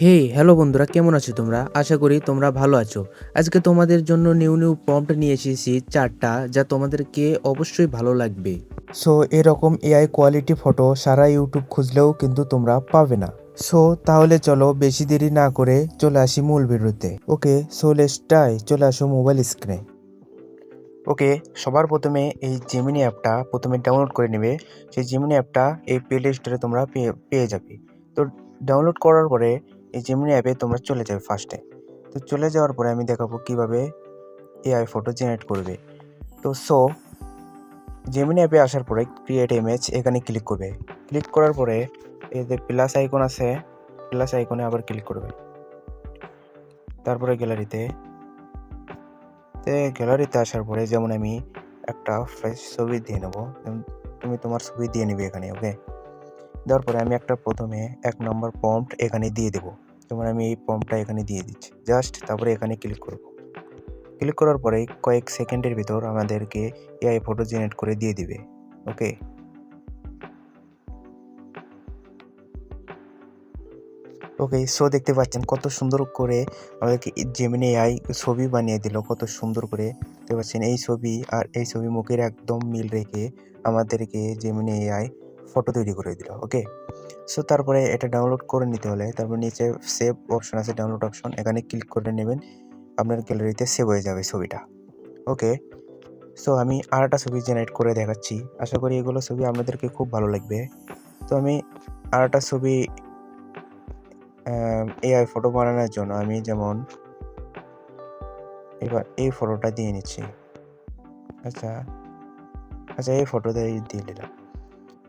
হে, hello বন্ধুরা, কেমন আছো তোমরা? আশা করি তোমরা ভালো আছো। আজকে তোমাদের জন্য নিউ নিউ প্রম্পট নিয়ে এসেছি চারটা, যা তোমাদেরকে অবশ্যই ভালো লাগবে। সো, এরকম এআই কোয়ালিটি ফটো সারা ইউটিউব খুঁজলেও কিন্তু তোমরা পাবে না। সো, তাহলে চলো বেশি দেরি না করে চলে আসি মূল ভিডিওতে। ওকে, সো লেস্টাই চলে আসো মোবাইল স্ক্রিনে ওকে, সবার প্রথমে এই জেমিনি অ্যাপটা প্রথমে ডাউনলোড করে নেবে। সেই জেমিনি অ্যাপটা এই প্লে স্টোরে তোমরা পেয়ে পেয়ে যাবে। তো ডাউনলোড করার পরে এই জেমিনি অ্যাপে তোমরা চলে যাবে ফার্স্টে তো চলে যাওয়ার পরে আমি দেখাবো কীভাবে এআই ফটো জেনারেট করবে। তো সো জেমিনি অ্যাপে আসার পরে ক্রিয়েট ইমেজ এখানে ক্লিক করবে। ক্লিক করার পরে এই যে প্লাস আইকন আছে প্লাস আইকনে আবার ক্লিক করবে। তারপরে গ্যালারিতে গ্যালারিতে আসার পরে যেমন আমি একটা ফ্রেশ ছবি দিয়ে নেব তুমি তোমার ছবি দিয়ে নিবে এখানে ওকে দেওয়ার পরে আমি একটা প্রথমে এক নম্বর পম্পট এখানে দিয়ে দেবো। যেমন আমি এই পম্পটা এখানে দিয়ে দিচ্ছি। জাস্ট তারপরে এখানে ক্লিক করব। ক্লিক করার পরে কয়েক সেকেন্ডের ভিতর আমাদেরকে এআই ফটো জেনারেট করে দিয়ে দিবে। ওকে ওকে সো দেখতে পাচ্ছেন কত সুন্দর করে আমাদেরকে জেমিনি এআই ছবি বানিয়ে দিল, কত সুন্দর করে। দেখতে পাচ্ছেন এই ছবি আর এই ছবি মুখের একদম মিল রেখে আমাদেরকে জেমিনি এআই ফটো তৈরি করে দিল ওকে সো তারপরে এটা ডাউনলোড করে নিতে হলে, তারপর নিচে সেভ অপশন আছে ডাউনলোড অপশন এখানে ক্লিক করে নেবেন, আপনার গ্যালারিতে সেভ হয়ে যাবে ছবিটা ওকে সো আমি আর একটা ছবি জেনারেট করে দেখাচ্ছি, আশা করি এগুলো ছবি আপনাদেরকে খুব ভালো লাগবে। তো আমি আর একটা ছবি এআই ফটো বানানোর জন্য আমি যেমন এবার এই ফটোটা দিয়ে নিচ্ছি। আচ্ছা আচ্ছা এই ফটোটা দিয়ে দিলাম।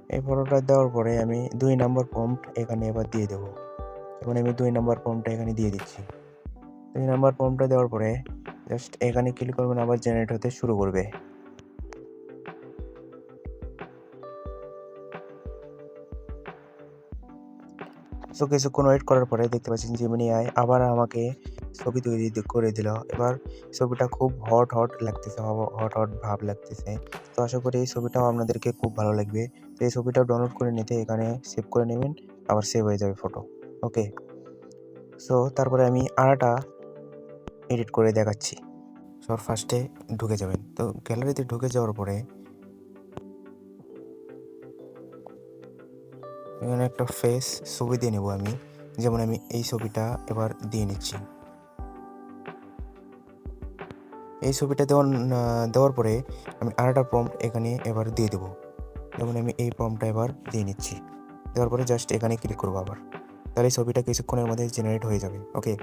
এই ফটোটা দেওয়ার পরে আমি দুই নম্বর পম্পট এখানে এবার দিয়ে দেবো। এখন আমি দুই নম্বর পম্পটা এখানে দিয়ে দিচ্ছি। দুই নম্বর পম্পটা দেওয়ার পরে জাস্ট এখানে ক্লিক করবেন, আবার জেনারেট হতে শুরু করবে। সো কিছুক্ষণ ওয়েট করার পরে দেখতে পাচ্ছেন জিমিনি আই আবার আমাকে ছবি তৈরি করে দিল। এবার ছবিটা খুব হট হট লাগতেছে হট হট ভাব লাগতেছে। তো আশা করি এই ছবিটাও আপনাদেরকে খুব ভালো লাগবে। তো এই ছবিটা ডাউনলোড করে নিতে এখানে সেভ করে নেবেন, আবার সেভ হয়ে যাবে ফটো ওকে সো তারপরে আমি আরাটা এডিট করে দেখাচ্ছি। সব ফার্স্টে ঢুকে যাবেন। তো গ্যালারিতে ঢুকে যাওয়ার পরে এখানে একটা ফেস ছবি দিয়ে নেব আমি। যেমন আমি এই ছবিটা এবার দিয়ে নিচ্ছি। এই ছবিটা দেওয়ার দেওয়ার পরে আমি আরেকটা প্রম্পট এখানে এবার দিয়ে দেবো। যেমন আমি এই প্রম্পটটা এবার দিয়ে নিচ্ছি। দেওয়ার পরে জাস্ট এখানে ক্লিক করব আবার। তাহলে ছবিটা কিছুক্ষণের মধ্যে জেনারেট হয়ে যাবে ওকে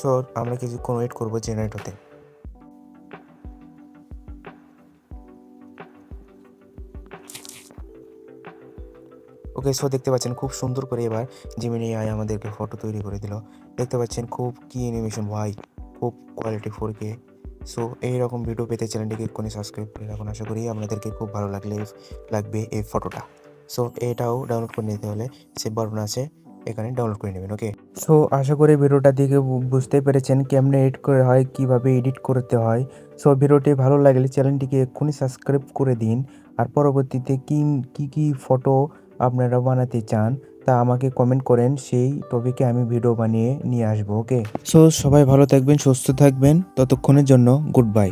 সো আমরা কিছুক্ষণ ওয়েট করব জেনারেট হতে। ওকে সো দেখতে পাচ্ছেন খুব সুন্দর করে এবার জিমিনি আই আমাদেরকে ফটো তৈরি করে দিল। দেখতে পাচ্ছেন খুব কি অ্যানিমেশন ভাই। খুব কোয়ালিটি ফোর কে সো এইরকম ভিডিও পেতে চ্যানেলটিকে এক্ষুনি সাবস্ক্রাইব করে রাখুন আশা করি আপনাদেরকে খুব ভালো লাগলে, লাগবে এই ফটোটা সো এটাও ডাউনলোড করে নিতে হলে সেভ বাটন আছে, এখানে ডাউনলোড করে নেবেন ওকে সো আশা করি ভিডিওটা দেখে বুঝতে পেরেছেন কেমনে এডিট করে হয়, কীভাবে এডিট করতে হয়। সো ভিডিওটি ভালো লাগলে চ্যানেলটিকে এক্ষুনি সাবস্ক্রাইব করে দিন। আর পরবর্তীতে কি কি ফটো আপনারা বানাতে চান, তা আমাকে কমেন্ট করেন, সেই টপিকে আমি ভিডিও বানিয়ে নিয়ে আসব ওকে সো সবাই ভালো থাকবেন, সুস্থ থাকবেন, ততক্ষণের জন্য গুড বাই